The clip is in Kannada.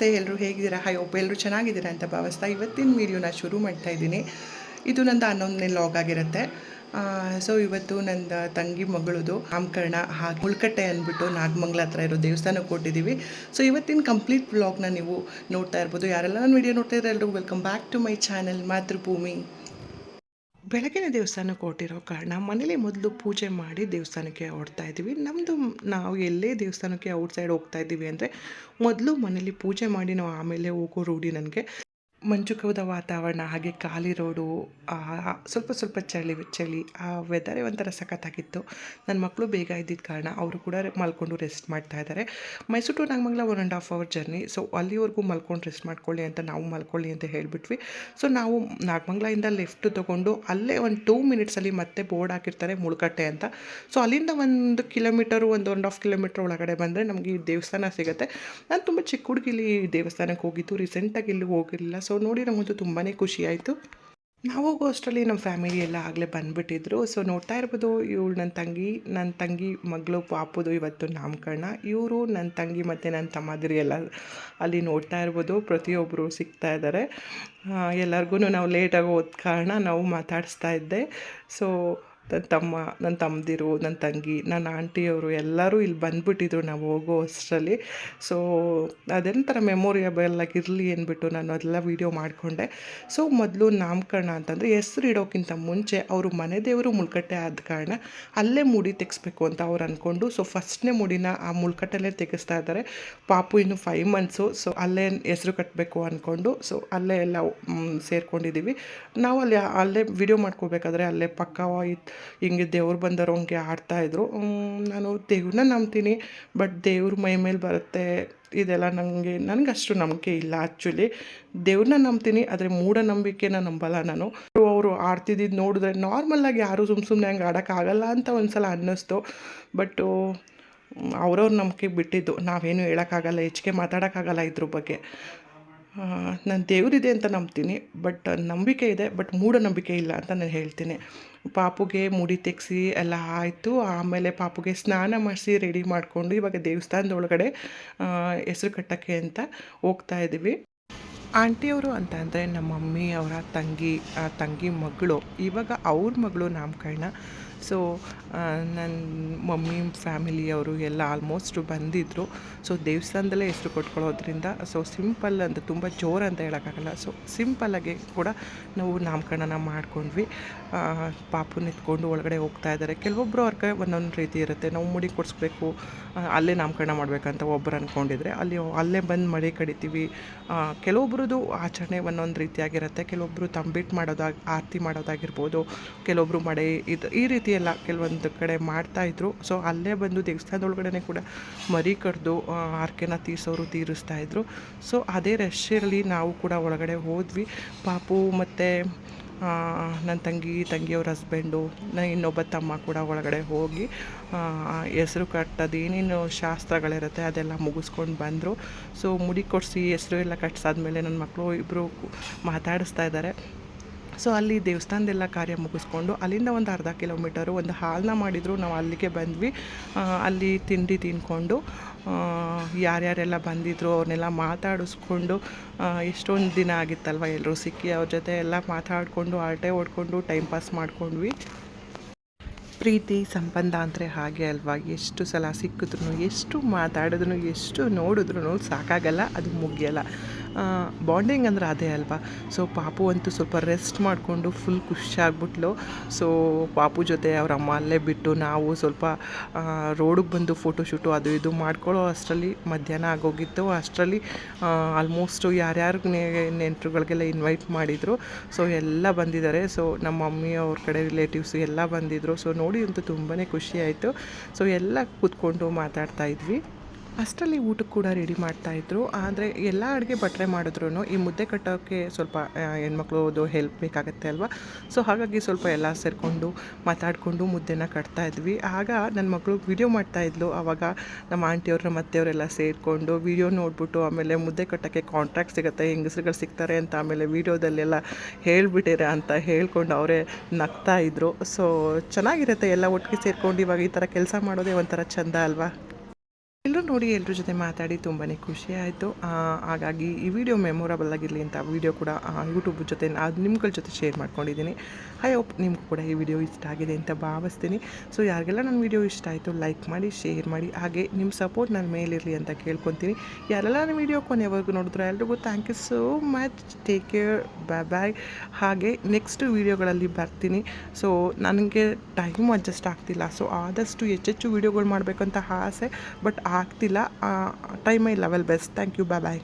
ನಮಸ್ತೆ ಎಲ್ಲರೂ ಹೇಗಿದ್ದೀರಾ? ಹಾಯ್, ಒಬ್ಬ ಎಲ್ಲರೂ ಚೆನ್ನಾಗಿದ್ದೀರಾ ಅಂತ ಭಾವಿಸ್ತಾ ಇವತ್ತಿನ ವೀಡಿಯೋನ ಶುರು ಮಾಡ್ತಾ ಇದ್ದೀನಿ. ಇದು ನಂದು ಹನ್ನೊಂದನೇ ಲಾಗ್ ಆಗಿರುತ್ತೆ. ಸೊ ಇವತ್ತು ನನ್ನ ತಂಗಿ ಮಗಳದು ನಾಮಕರಣ ಹಾಗೆ ಹುಳ್ಕಟ್ಟೆ ಅಂದ್ಬಿಟ್ಟು ನಾಗಮಂಗ್ಲ ಹತ್ರ ಇರೋ ದೇವಸ್ಥಾನಕ್ಕೆ ಕೊಟ್ಟಿದ್ದೀವಿ ಸೊ ಇವತ್ತಿನ ಕಂಪ್ಲೀಟ್ ಬ್ಲಾಗ್ನ ನೀವು ನೋಡ್ತಾ ಇರ್ಬೋದು. ಯಾರೆಲ್ಲ ನನ್ನ ವೀಡಿಯೋ ನೋಡ್ತಾ ಇದ್ದಾರೆ ಎಲ್ಲರೂ welcome back to my channel ಮಾತೃಭೂಮಿ ಬೆಳಗಿನ ದೇವಸ್ಥಾನಕ್ಕೆ ಹೊರಟಿರೋ ಕಾರಣ ಮನೇಲಿ ಮೊದಲು ಪೂಜೆ ಮಾಡಿ ದೇವಸ್ಥಾನಕ್ಕೆ ಹೊರಡ್ತಾ ಇದ್ದೀವಿ. ನಮ್ಮದು ನಾವು ಎಲ್ಲೇ ದೇವಸ್ಥಾನಕ್ಕೆ ಔಟ್ಸೈಡ್ ಹೋಗ್ತಾ ಇದ್ದೀವಿ ಅಂದರೆ ಮೊದಲು ಮನೇಲಿ ಪೂಜೆ ಮಾಡಿ ನಾವು ಆಮೇಲೆ ಹೋಗೋ ರೂಢಿ ನನಗೆ. ಮಂಜು ಕವಿದ ವಾತಾವರಣ, ಹಾಗೆ ಖಾಲಿ ರೋಡು ಸ್ವಲ್ಪ ಸ್ವಲ್ಪ ಚಳಿ ಚಳಿ, ಆ ವೆದರೇ ಒಂಥರ ಸಖತ್ತಾಗಿತ್ತು. ನನ್ನ ಮಕ್ಕಳು ಬೇಗ ಇದ್ದಿದ್ದ ಕಾರಣ ಅವರು ಕೂಡ ಮಲ್ಕೊಂಡು ರೆಸ್ಟ್ ಮಾಡ್ತಾ ಇದ್ದಾರೆ. Mysuru to Nagamangala one and half hour journey so ಅಲ್ಲಿವರೆಗೂ ಮಲ್ಕೊಂಡು ರೆಸ್ಟ್ ಮಾಡ್ಕೊಳ್ಳಿ ಅಂತ ನಾವು ಮಲ್ಕೊಳ್ಳಿ ಅಂತ ಹೇಳಿಬಿಟ್ವಿ. ಸೊ ನಾವು ನಾಗಮಂಗಲದಿಂದ ಲೆಫ್ಟ್ ತೊಗೊಂಡು ಅಲ್ಲೇ ಒಂದು ಟೂ ಮಿನಿಟ್ಸಲ್ಲಿ ಮತ್ತೆ ಬೋರ್ಡ್ ಹಾಕಿರ್ತಾರೆ ಮುಳ್ಕಟ್ಟೆ ಅಂತ. ಸೊ ಅಲ್ಲಿಂದ ಒಂದು ಕಿಲೋಮೀಟರು ಒಂದು ಒನ್ ಆಫ್ ಕಿಲೋಮೀಟ್ರ್ ಒಳಗಡೆ ಬಂದರೆ ನಮಗೆ ಈ ದೇವಸ್ಥಾನ ಸಿಗುತ್ತೆ. ನಾನು ತುಂಬ ಚಿಕ್ಕ ಹುಡುಗಿಲಿ ದೇವಸ್ಥಾನಕ್ಕೆ ಹೋಗಿದ್ದು. ರೀಸೆಂಟಾಗಿ ಇಲ್ಲಿ ಹೋಗಿರಲಿಲ್ಲ. ಸೊ ನೋಡಿ ನಮಗಂತೂ ತುಂಬಾ ಖುಷಿ ಆಯಿತು. ನಾವು ಹೋಗೋ ಅಷ್ಟರಲ್ಲಿ ನಮ್ಮ ಫ್ಯಾಮಿಲಿ ಎಲ್ಲ ಆಗಲೇ ಬಂದುಬಿಟ್ಟಿದ್ರು. ಸೊ ನೋಡ್ತಾ ಇರ್ಬೋದು, ಇವಳು ನನ್ನ ತಂಗಿ ನನ್ನ ತಂಗಿ ಮಗಳು, ಪಾಪದು ಇವತ್ತು ನಾಮಕರಣ. ಇವರು ನನ್ನ ತಂಗಿ ಮತ್ತು ನನ್ನ ತಮ್ಮದಿರು ಎಲ್ಲ ಅಲ್ಲಿ ನೋಡ್ತಾ ಇರ್ಬೋದು ಪ್ರತಿಯೊಬ್ಬರು ಸಿಗ್ತಾ ಇದ್ದಾರೆ ಎಲ್ಲರಿಗೂ ನಾವು ಲೇಟಾಗಿ ಹೋದ ಕಾರಣ ನಾವು ಮಾತಾಡಿಸ್ತಾ ಇದ್ದೆ. ಸೊ ನನ್ನ ತಮ್ಮ, ನನ್ನ ತಮ್ಮದಿರು, ನನ್ನ ತಂಗಿ, ನನ್ನ ಆಂಟಿಯವರು ಎಲ್ಲರೂ ಇಲ್ಲಿ ಬಂದುಬಿಟ್ಟಿದ್ರು ನಾವು ಹೋಗೋ ಅಷ್ಟರಲ್ಲಿ. ಸೊ ಅದೊಂಥರ ಮೆಮೊರಿಯಬಲ್ ಆಗಿರಲಿ ಅಂದ್ಬಿಟ್ಟು ನಾನು ಅದೆಲ್ಲ ವೀಡಿಯೋ ಮಾಡಿಕೊಂಡೆ. ಸೊ ಮೊದಲು ನಾಮಕರಣ ಅಂತಂದರೆ ಹೆಸ್ರು ಇಡೋಕ್ಕಿಂತ ಮುಂಚೆ ಅವರು ಮನೆ ದೇವರು ಮುಳ್ಕಟ್ಟೆ ಆದ ಕಾರಣ ಅಲ್ಲೇ ಮುಡಿ ತೆಗೆಸ್ಬೇಕು ಅಂತ ಅವ್ರು ಅಂದ್ಕೊಂಡು ಸೊ ಫಸ್ಟ್ನೇ ಮುಡಿನ ಆ ಮುಳ್ಕಟ್ಟಲ್ಲೇ ತೆಗೆಸ್ತಾ ಇದ್ದಾರೆ. ಪಾಪು ಇನ್ನು ಫೈವ್ ಮಂತ್ಸು ಸೊ ಅಲ್ಲೇ ಹೆಸರು ಕಟ್ಟಬೇಕು ಅಂದ್ಕೊಂಡು ಸೊ ಅಲ್ಲೇ ಎಲ್ಲ ಸೇರ್ಕೊಂಡಿದ್ದೀವಿ. ನಾವು ಅಲ್ಲಿ ಅಲ್ಲೇ ವಿಡಿಯೋ ಮಾಡ್ಕೋಬೇಕಾದ್ರೆ ಅಲ್ಲೇ ಪಕ್ಕ ಇತ್ತು ಹಿಂಗೆ ದೇವ್ರು ಬಂದವರು ಹಂಗೆ ಆಡ್ತಾಯಿದ್ರು ನಾನು ದೇವ್ರನ್ನ ನಂಬ್ತೀನಿ ಬಟ್ ದೇವ್ರ ಮೈ ಮೇಲೆ ಬರುತ್ತೆ ಇದೆಲ್ಲ ನನಗೆ ನನಗೆ ಅಷ್ಟು ನಂಬಿಕೆ ಇಲ್ಲ ಆ್ಯಕ್ಚುಲಿ ದೇವ್ರನ್ನ ನಂಬ್ತೀನಿ, ಆದರೆ ಮೂಢನಂಬಿಕೆನ ನಂಬಲ್ಲ ನಾನು. ಅವರು ಆಡ್ತಿದ್ದಿದ್ದು ನೋಡಿದ್ರೆ ನಾರ್ಮಲ್ಲಾಗಿ ಯಾರು ಸುಮ್ಮ ಸುಮ್ಮನೆ ಹಂಗೆ ಆಡೋಕ್ಕಾಗಲ್ಲ ಅಂತ ಒಂದು ಸಲ ಅನ್ನಿಸ್ತು ಬಟ್ಟು ಅವ್ರವ್ರ ನಂಬಿಕೆ ಬಿಟ್ಟಿದ್ದು. ನಾವೇನು ಹೇಳೋಕ್ಕಾಗಲ್ಲ ಹೆಚ್ಚಿಗೆ ಮಾತಾಡೋಕ್ಕಾಗಲ್ಲ ಇದ್ರ ಬಗ್ಗೆ. ನಾನು ದೇವರಿದೆ ಅಂತ ನಂಬ್ತೀನಿ, ಬಟ್ ನಂಬಿಕೆ ಇದೆ, ಬಟ್ ಮೂಢನಂಬಿಕೆ ಇಲ್ಲ ಅಂತ ನಾನು ಹೇಳ್ತೀನಿ. ಪಾಪುಗೆ ಮುಡಿ ತೆಗ್ಸಿ ಎಲ್ಲ ಆಯಿತು, ಆಮೇಲೆ ಪಾಪುಗೆ ಸ್ನಾನ ಮಾಡಿಸಿ ರೆಡಿ ಮಾಡಿಕೊಂಡು ಇವಾಗ ದೇವಸ್ಥಾನದ ಒಳಗಡೆ ಹೆಸರು ಕಟ್ಟೋಕ್ಕೆ ಅಂತ ಹೋಗ್ತಾ ಇದ್ದೀವಿ ಆಂಟಿಯವರು ಅಂತ ಅಂದರೆ ನಮ್ಮ ಮಮ್ಮಿ, ಅವರ ತಂಗಿ ತಂಗಿ ಮಗಳು, ಇವಾಗ ಅವ್ರ ಮಗಳು ನಾಮಕರಣ ಸೊ ನನ್ನ ಮಮ್ಮಿ ಫ್ಯಾಮಿಲಿಯವರು ಎಲ್ಲ ಆಲ್ಮೋಸ್ಟು ಬಂದಿದ್ದರು ಸೊ ದೇವಸ್ಥಾನದಲ್ಲೇ ಹೆಸರು ಕೊಟ್ಕೊಳ್ಳೋದ್ರಿಂದ ಸೊ ಸಿಂಪಲ್ ಅಂತ, ತುಂಬ ಜೋರು ಅಂತ ಹೇಳೋಕ್ಕಾಗಲ್ಲ. ಸೊ ಸಿಂಪಲ್ಲಾಗಿ ಕೂಡ ನಾವು ನಾಮಕರಣನ ಮಾಡ್ಕೊಂಡ್ವಿ. ಪಾಪು ಪಾಪುನ ಎತ್ಕೊಂಡು ಒಳಗಡೆ ಹೋಗ್ತಾ ಇದ್ದಾರೆ. ಕೆಲವೊಬ್ಬರು ಅವ್ರಿಗೆ ಒಂದೊಂದು ರೀತಿ ಇರುತ್ತೆ. ನಾವು ಮುಡಿ ಕೊಡಿಸ್ಬೇಕು ಅಲ್ಲೇ ನಾಮಕರಣ ಮಾಡಬೇಕಂತ ಒಬ್ಬರು ಅಂದ್ಕೊಂಡಿದ್ರೆ ಅಲ್ಲಿ ಅಲ್ಲೇ ಬಂದು ಮಡಿ ಕಡಿತೀವಿ. ಕೆಲವೊಬ್ರದ್ದು ಆಚರಣೆ ಒಂದೊಂದು ರೀತಿಯಾಗಿರುತ್ತೆ. ಕೆಲವೊಬ್ಬರು ತಂಬಿಟ್ಟು ಮಾಡೋದಾಗ, ಆರತಿ ಮಾಡೋದಾಗಿರ್ಬೋದು. ಕೆಲವೊಬ್ಬರು ಮಡೆ, ಇದು ಈ ರೀತಿ ಎಲ್ಲ ಕೆಲವೊಂದು ಕಡೆ ಮಾಡ್ತಾಯಿದ್ರು ಸೊ ಅಲ್ಲೇ ಬಂದು ದೇವಸ್ಥಾನದೊಳಗಡೆ ಕೂಡ ಮರಿ ಕಡ್ದು ಆರ್ಕೆನ ತೀರಿಸೋರು ತೀರಿಸ್ತಾ ಇದ್ರು. ಸೊ ಅದೇ ರಶ್ಶಲ್ಲಿ ನಾವು ಕೂಡ ಒಳಗಡೆ ಹೋದ್ವಿ. ಪಾಪು ಮತ್ತು ನನ್ನ ತಂಗಿ, ತಂಗಿಯವ್ರ ಹಸ್ಬೆಂಡು ನನ್ನ ಇನ್ನೊಬ್ಬ ತಮ್ಮ ಕೂಡ ಒಳಗಡೆ ಹೋಗಿ ಹೆಸರು ಕಟ್ಟೋದು ಏನೇನು ಶಾಸ್ತ್ರಗಳಿರುತ್ತೆ ಅದೆಲ್ಲ ಮುಗಿಸ್ಕೊಂಡು ಬಂದರು. ಸೊ ಮುಡಿ ಕೊಡಿಸಿ ಹೆಸರು ಎಲ್ಲ ಕಟ್ಸಾದ್ಮೇಲೆ ನನ್ನ ಮಕ್ಕಳು ಇಬ್ಬರು ಮಾತಾಡಿಸ್ತಾ ಇದ್ದಾರೆ ಸೊ ಅಲ್ಲಿ ದೇವಸ್ಥಾನದೆಲ್ಲ ಕಾರ್ಯ ಮುಗಿಸ್ಕೊಂಡು ಅಲ್ಲಿಂದ ಒಂದು ಅರ್ಧ ಕಿಲೋಮೀಟರು ಒಂದು ಹಾಲನ್ನ ಮಾಡಿದ್ರು. ನಾವು ಅಲ್ಲಿಗೆ ಬಂದ್ವಿ. ಅಲ್ಲಿ ತಿಂಡಿ ತಿನ್ಕೊಂಡು ಆ, ಯಾರ್ಯಾರೆಲ್ಲ ಬಂದಿದ್ರು ಅವ್ರನ್ನೆಲ್ಲ ಮಾತಾಡಿಸ್ಕೊಂಡು ಎಷ್ಟೊಂದು ದಿನ ಆಗಿತ್ತಲ್ವ ಎಲ್ಲರೂ ಸಿಕ್ಕಿ ಅವ್ರ ಜೊತೆ ಎಲ್ಲ ಮಾತಾಡಿಕೊಂಡು ಆಟೆ ಓಡ್ಕೊಂಡು ಟೈಮ್ ಪಾಸ್ ಮಾಡ್ಕೊಂಡ್ವಿ. ಪ್ರೀತಿ ಸಂಬಂಧ ಅಂದರೆ ಹಾಗೆ ಅಲ್ವಾ? ಎಷ್ಟು ಸಲ ಸಿಕ್ಕಿದ್ರು ಎಷ್ಟು ಮಾತಾಡಿದ್ರು ಎಷ್ಟು ನೋಡಿದ್ರು ಸಾಕಾಗಲ್ಲ ಅದು ಮುಗಿಯಲ್ಲ. ಬಾಂಡಿಂಗ್ ಅಂದ್ರೆ ಅದೇ ಅಲ್ವಾ? ಸೊ ಪಾಪು ಅಂತೂ ಸ್ವಲ್ಪ ರೆಸ್ಟ್ ಮಾಡಿಕೊಂಡು ಫುಲ್ ಖುಷಿಯಾಗ್ಬಿಟ್ಲು. ಸೊ ಪಾಪು ಜೊತೆ ಅವ್ರ ಅಮ್ಮ ಅಲ್ಲೇ ಬಿಟ್ಟು ನಾವು ಸ್ವಲ್ಪ ರೋಡಿಗೆ ಬಂದು ಫೋಟೋ ಶೂಟು ಅದು ಇದು ಮಾಡ್ಕೊಳ್ಳೋ ಅಷ್ಟರಲ್ಲಿ ಮಧ್ಯಾಹ್ನ ಆಗೋಗಿತ್ತು. ಅಷ್ಟರಲ್ಲಿ ಆಲ್ಮೋಸ್ಟು ಯಾರ್ಯಾರು ನೆಂಟರುಗಳಿಗೆಲ್ಲ ಇನ್ವೈಟ್ ಮಾಡಿದರು. ಸೊ ಎಲ್ಲ ಬಂದಿದ್ದಾರೆ. ಸೊ ನಮ್ಮ ಮಮ್ಮಿ ಅವ್ರ ಕಡೆ ರಿಲೇಟಿವ್ಸ್ ಎಲ್ಲ ಬಂದಿದ್ದರು ಸೊ ನೋಡಿ ಅಂತೂ ತುಂಬಾ ಖುಷಿಯಾಯಿತು ಸೊ ಎಲ್ಲ ಕೂತ್ಕೊಂಡು ಮಾತಾಡ್ತಾ ಇದ್ವಿ. ಅಷ್ಟರಲ್ಲಿ ಊಟಕ್ಕೆ ಕೂಡ ರೆಡಿ ಮಾಡ್ತಾಯಿದ್ರು ಆದರೆ ಎಲ್ಲ ಅಡುಗೆ ಭಟ್ರೆ ಮಾಡಿದ್ರು ಈ ಮುದ್ದೆ ಕಟ್ಟೋಕ್ಕೆ ಸ್ವಲ್ಪ ಹೆಣ್ಮಕ್ಳು ಹೆಣ್ಮಕ್ಳದು ಹೆಲ್ಪ್ ಬೇಕಾಗತ್ತೆ ಅಲ್ವಾ? ಸೊ ಹಾಗಾಗಿ ಸ್ವಲ್ಪ ಎಲ್ಲ ಸೇರಿಕೊಂಡು ಮಾತಾಡಿಕೊಂಡು ಮುದ್ದೆನ ಕಟ್ತಾ ಇದ್ವಿ. ಆಗ ನನ್ನ ಮಗಳು ವಿಡಿಯೋ ಮಾಡ್ತಾಯಿದ್ಲು ಆವಾಗ ನಮ್ಮ ಆಂಟಿಯವ್ರ ಮತ್ತೆಯವರೆಲ್ಲ ಸೇರಿಕೊಂಡು ವಿಡಿಯೋ ನೋಡ್ಬಿಟ್ಟು ಆಮೇಲೆ ಮುದ್ದೆ ಕಟ್ಟೋಕ್ಕೆ ಕಾಂಟ್ರಾಕ್ಟ್ ಸಿಗುತ್ತೆ, ಹೆಂಗಸ್ರುಗಳು ಸಿಗ್ತಾರೆ ಅಂತ ಆಮೇಲೆ ವೀಡಿಯೋದಲ್ಲೆಲ್ಲ ಹೇಳ್ಬಿಟ್ಟಿರ ಅಂತ ಹೇಳ್ಕೊಂಡು ಅವರೇ ನಗ್ತಾ ಇದ್ರು. ಸೊ ಚೆನ್ನಾಗಿರುತ್ತೆ, ಎಲ್ಲ ಒಟ್ಟಿಗೆ ಸೇರ್ಕೊಂಡು ಇವಾಗ ಈ ಥರ ಕೆಲಸ ಮಾಡೋದೇ ಒಂಥರ ಚಂದ ಅಲ್ವಾ? ಎಲ್ಲರೂ ನೋಡಿ ಎಲ್ಲರ ಜೊತೆ ಮಾತಾಡಿ ತುಂಬಾ ಖುಷಿ ಆಯಿತು. ಹಾಗಾಗಿ ಈ ವಿಡಿಯೋ ಮೆಮೊರಬಲ್ ಆಗಿರಲಿ ಅಂತ ವಿಡಿಯೋ ಕೂಡ ಯೂಟ್ಯೂಬ್ ಜೊತೆ ಅದು ನಿಮ್ಗಳ ಜೊತೆ ಶೇರ್ ಮಾಡ್ಕೊಂಡಿದ್ದೀನಿ. ಐ ಹೋಪ್ ನಿಮ್ಗೆ ಕೂಡ ಈ ವಿಡಿಯೋ ಇಷ್ಟ ಆಗಿದೆ ಅಂತ ಭಾವಿಸ್ತೀನಿ. ಸೊ ಯಾರಿಗೆಲ್ಲ ನನ್ನ ವಿಡಿಯೋ ಇಷ್ಟ ಆಯಿತು ಲೈಕ್ ಮಾಡಿ ಶೇರ್ ಮಾಡಿ, ಹಾಗೆ ನಿಮ್ಮ ಸಪೋರ್ಟ್ ನನ್ನ ಮೇಲಿರಲಿ ಅಂತ ಕೇಳ್ಕೊತೀನಿ. ಯಾರೆಲ್ಲ ನನ್ನ ವಿಡಿಯೋ ಕೊನೆವರೆಗೂ ನೋಡಿದ್ರು ಎಲ್ರಿಗೂ thank you so much take care bye bye ಹಾಗೆ ನೆಕ್ಸ್ಟ್ ವೀಡಿಯೋಗಳಲ್ಲಿ ಬರ್ತೀನಿ. ಸೊ ನನಗೆ ಟೈಮ್ ಅಡ್ಜಸ್ಟ್ ಆಗ್ತಿಲ್ಲ. ಸೊ ಆದಷ್ಟು ಹೆಚ್ಚೆಚ್ಚು ವೀಡಿಯೋಗಳು ಮಾಡಬೇಕಂತ ಆಸೆ ಬಟ್ ಆಗ್ತಿಲ್ಲ. ಟೈಮೈ level best thank you bye bye